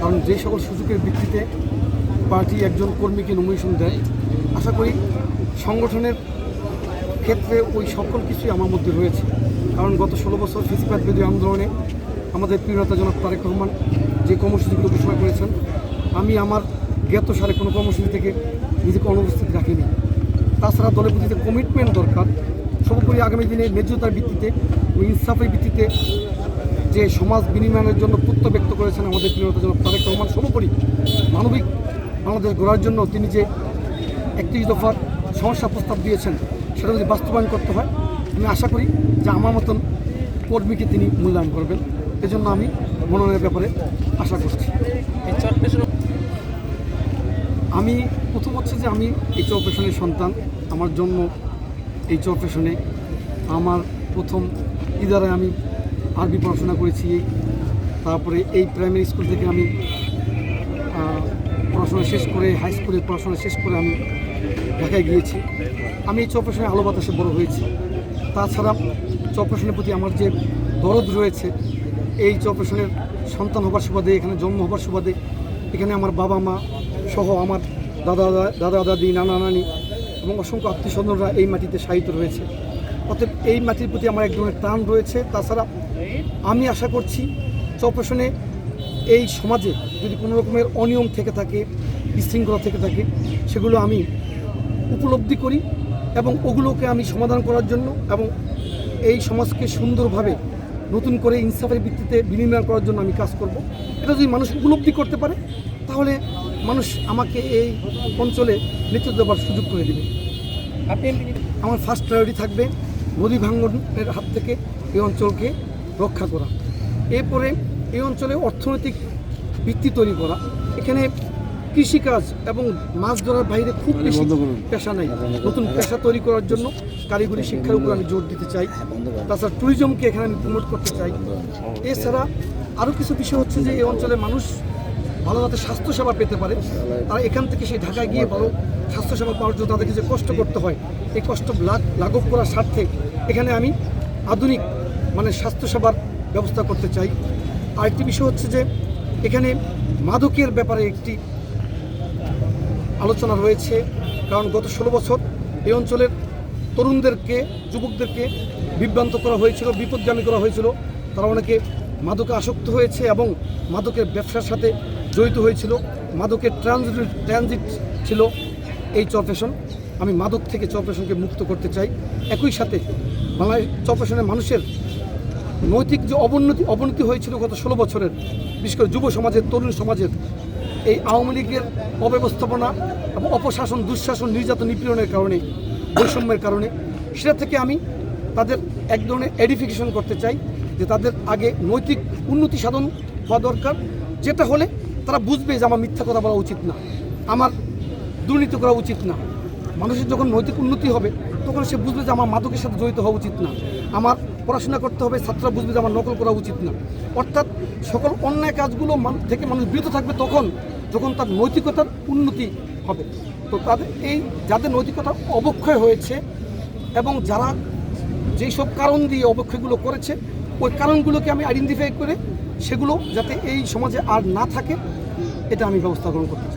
কারণ যে সকল সুযোগের ভিত্তিতে পার্টি একজন কর্মীকে নমিনেশন দেয়, আশা করি সংগঠনের ক্ষেত্রে ওই সকল কিছুই আমার মধ্যে রয়েছে। কারণ গত ষোলো বছর ফিজিক্যাল বিরোধী আন্দোলনে আমাদের প্রিয়তা জনক তারেক রহমান যে কর্মসূচিগুলো ঘোষণা করেছেন, আমি আমার জ্ঞাত সারে কোনো কর্মসূচি থেকে নিজেকে অনুপস্থিত রাখিনি। তাছাড়া দলের প্রতি কমিটমেন্ট দরকার, সর্বোপরি আগামী দিনে ন্যায্যতার ভিত্তিতে ও ইনসাফের ভিত্তিতে যে সমাজ বিনিময়ের জন্য প্রত্য ব্যক্ত করেছেন আমাদের প্রিয়তা জনক তারেক রহমান সর্বোপরি মানবিক বাংলাদেশ গড়ার জন্য তিনি যে একত্রিশ দফার সমস্যা প্রস্তাব দিয়েছেন সেটা যদি বাস্তবায়ন করতে হয় আমি আশা করি যে আমার মতন কর্মীকে তিনি মূল্যায়ন করবেন। এজন্য আমি মনোনয়নের ব্যাপারে আশা করছি। আমি প্রথম হচ্ছে যে আমি এই চৌপেশনের সন্তান আমার জন্ম এই চৌপেশনে আমার প্রথম ইদারায় আমি আরবি পড়াশোনা করেছি। তারপরে এই প্রাইমারি স্কুল থেকে আমি পড়াশোনা শেষ করে হাই স্কুলে পড়াশোনা শেষ করে আমি ঢাকায় গিয়েছি। আমি এই চৌপেশনে আলো বাতাসে বড় হয়েছি। তাছাড়া চৌপেশনের প্রতি আমার যে দরদ রয়েছে, এই চৌপেশনের সন্তান হবার সুবাদে, এখানে জন্ম হবার সুবাদে, এখানে আমার বাবা মা সহ আমার দাদা দাদা, দাদি, নানা, নানি এবং অসংখ্য আত্মীয় স্বজনরা এই মাটিতে সাহিত্য রয়েছে। অতএব এই মাটির প্রতি আমার এক ধরনের টান রয়েছে। তাছাড়া আমি আশা করছি চৌপেশনে এই সমাজে যদি কোনো রকমের অনিয়ম থেকে থাকে বিশৃঙ্খলা থেকে থাকে সেগুলো আমি উপলব্ধি করি এবং ওগুলোকে আমি সমাধান করার জন্য এবং এই সমাজকে সুন্দরভাবে নতুন করে ইনসাফের ভিত্তিতে বিনিময় করার জন্য আমি কাজ করব। এটা যদি মানুষ উপলব্ধি করতে পারে তাহলে মানুষ আমাকে এই অঞ্চলে নেতৃত্ব দেওয়ার সুযোগ করে দেবে। আপনি আমার ফার্স্ট প্রায়োরিটি থাকবে নদী ভাঙ্গনের হাত থেকে এই অঞ্চলকে রক্ষা করা। এরপরে এই অঞ্চলে অর্থনৈতিক ভিত্তি তৈরি করা। এখানে কৃষিকাজ এবং মাছ ধরার বাইরে খুব বেশি পেশা নাই। নতুন পেশা তৈরি করার জন্য কারিগরি শিক্ষার উপর আমি জোর দিতে চাই। তাছাড়া ট্যুরিজমকে এখানে আমি প্রমোট করতে চাই। এছাড়া আরও কিছু বিষয় হচ্ছে যে এই অঞ্চলে মানুষ ভালো যাতে স্বাস্থ্যসেবা পেতে পারে। তারা এখান থেকে সেই ঢাকায় গিয়ে ভালো স্বাস্থ্যসেবা পাওয়ার জন্য তাদেরকে যে কষ্ট করতে হয় এই কষ্ট লাঘব করার স্বার্থে এখানে আমি আধুনিক মানে স্বাস্থ্যসেবার ব্যবস্থা করতে চাই। আরেকটি বিষয় হচ্ছে যে, এখানে মাদকের ব্যাপারে একটি আলোচনা রয়েছে। কারণ গত ষোলো বছর এই অঞ্চলের তরুণদেরকে, যুবকদেরকে বিভ্রান্ত করা হয়েছিল, বিপদগামী করা হয়েছিল। তারা অনেকে মাদকে আসক্ত হয়েছে এবং মাদকের ব্যবসার সাথে জড়িত হয়েছিল। মাদকের ট্রানজিট ট্রানজিট ছিল এই চরপেশন আমি মাদক থেকে চরপেশনকে মুক্ত করতে চাই। একই সাথে বাংলাদেশ চরপেশনের মানুষের নৈতিক যে অবনতি অবনতি হয়েছিল গত ষোলো বছরের, বিশেষ করে যুব সমাজের, তরুণ সমাজের, এই আওয়ামী লীগের অব্যবস্থাপনা এবং অপশাসন, দুঃশাসন, নির্যাতন নিপীড়নের কারণে, বৈষম্যের কারণে, সেটা থেকে আমি তাদের এক ধরনের এডিফিকেশন করতে চাই যে তাদের আগে নৈতিক উন্নতি সাধন হওয়া দরকার। যেটা হলে তারা বুঝবে যে আমার মিথ্যা কথা বলা উচিত না, আমার দুর্নীতি করা উচিত না। মানুষের যখন নৈতিক উন্নতি হবে, তখন সে বুঝবে যে আমার মাদকের সাথে জড়িত হওয়া উচিত না। আমার পড়াশোনা করতে হবে, ছাত্ররা বুঝবে যে আমার নকল করা উচিত না। অর্থাৎ সকল অন্যায় কাজগুলো থেকে মানুষ বিরত থাকবে তখন, যখন তার নৈতিকতার উন্নতি হবে। তো তাদের এই যাদের নৈতিকতা অবক্ষয় হয়েছে এবং যারা যেই সব কারণ দিয়ে অবক্ষয়গুলো করেছে, ওই কারণগুলোকে আমি আইডেন্টিফাই করে সেগুলো যাতে এই সমাজে আর না থাকে, এটা আমি ব্যবস্থা গ্রহণ করতে